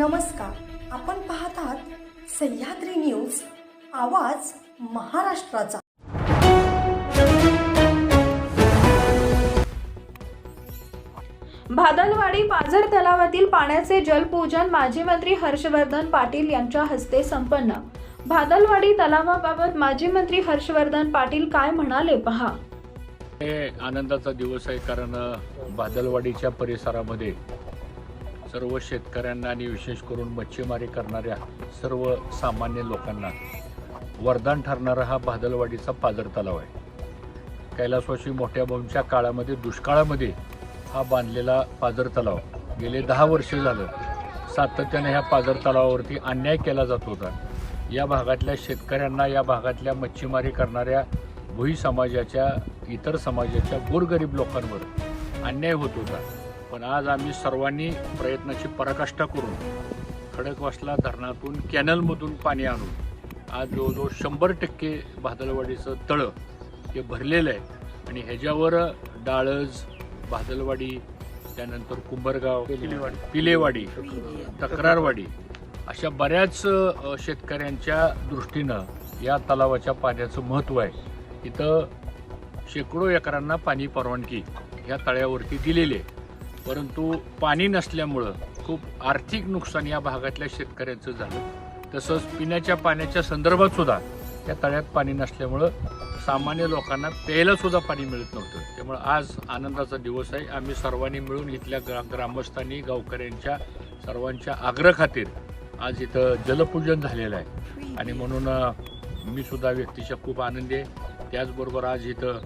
नमस्कार. आपण पाहत आहात सह्याद्री न्यूज आवाज महाराष्ट्राचा. भादलवाडी पाझर तलावातील पाण्याचे जलपूजन माजी मंत्री हर्षवर्धन पाटील यांच्या हस्ते संपन्न. भादलवाडी तलावाबाबत माजी मंत्री हर्षवर्धन पाटील काय म्हणाले पहा. हे आनंदाचा दिवस आहे कारण अ, बादलवाडीच्या परिसरामध्ये सर्व शेतकऱ्यांना आणि विशेष करून मच्छीमारी करणाऱ्या सर्व सामान्य लोकांना वरदान ठरणारा हा बादलवाडीचा पाझर तलाव आहे. कैलासवाशी मोठ्या भाऊंच्या काळामध्ये दुष्काळामध्ये हा बांधलेला पाझर तलाव गेले दहा वर्ष झालं. सातत्याने ह्या पाझर तलावावरती अन्याय केला जात होता. या भागातल्या शेतकऱ्यांना या भागातल्या मच्छीमारी करणाऱ्या भुई समाजाच्या इतर समाजाच्या गोरगरीब लोकांवर अन्याय होत होता. पण आज आम्ही सर्वांनी प्रयत्नाची पराकाष्ठा करून खडकवासला धरणातून कॅनलमधून पाणी आणून आज जवळजवळ शंभर टक्के भादलवाडीचं तळं हे भरलेलं आहे. आणि ह्याच्यावर डाळज भादलवाडी त्यानंतर कुंभरगाव पिलेवाडी. तक्रारवाडी अशा बऱ्याच शेतकऱ्यांच्या दृष्टीनं या तलावाच्या पाण्याचं महत्त्व आहे. इथं शेकडो एकरांना पाणी परवानगी ह्या तळ्यावरती दिलेली आहे. परंतु पाणी नसल्यामुळं खूप आर्थिक नुकसान या भागातल्या शेतकऱ्यांचं झालं. तसंच पिण्याच्या पाण्याच्या संदर्भात सुद्धा त्या तळ्यात पाणी नसल्यामुळं सामान्य लोकांना प्यायला सुद्धा पाणी मिळत नव्हतं. त्यामुळं आज आनंदाचा दिवस आहे. आम्ही सर्वांनी मिळून इथल्या ग्रा ग्रामस्थांनी गावकऱ्यांच्या सर्वांच्या आग्रह खातीर आज इथं जलपूजन झालेलं आहे. आणि म्हणून मी सुद्धा व्यक्तिशा खूप आनंदी आहे. त्याचबरोबर आज इथं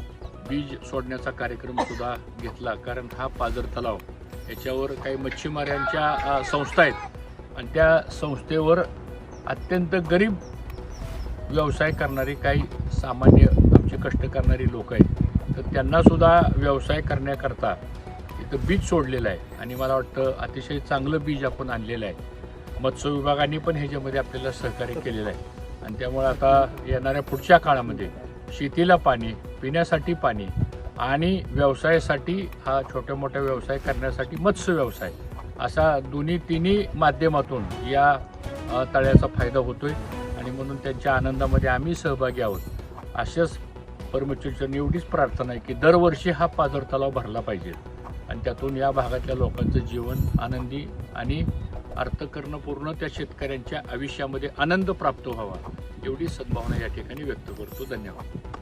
बीज सोडण्याचा कार्यक्रम सुद्धा घेतला. कारण हा पाझर तलाव याच्यावर काही मच्छीमारांच्या संस्था आहेत. आणि त्या संस्थेवर अत्यंत गरीब व्यवसाय करणारी काही सामान्य आमचे कष्ट करणारी लोक आहेत. तर त्यांनासुद्धा व्यवसाय करण्याकरता इथं बीज सोडलेलं आहे. आणि मला वाटतं अतिशय चांगलं बीज आपण आणलेलं आहे. मत्स्य विभागाने पण ह्याच्यामध्ये आपल्याला सहकार्य केलेलं आहे. आणि त्यामुळे आता येणाऱ्या पुढच्या काळामध्ये शेतीला पाणी पिण्यासाठी पाणी आणि व्यवसायासाठी हा छोट्या मोठ्या व्यवसाय करण्यासाठी मत्स्य व्यवसाय. असा दोन्ही तिन्ही माध्यमातून या तळ्याचा फायदा होतोय आणि म्हणून त्यांच्या आनंदामध्ये आम्ही सहभागी आहोत. अशाच परमेश्वरच्या एवढीच प्रार्थना आहे की दरवर्षी हा पाझर तलाव भरला पाहिजे आणि त्यातून या भागातल्या लोकांचं जीवन आनंदी आणि अर्थकरणपूर्ण त्या शेतकऱ्यांच्या आयुष्यामध्ये आनंद प्राप्त व्हावा एवढी सद्भावना या ठिकाणी व्यक्त करतो. धन्यवाद.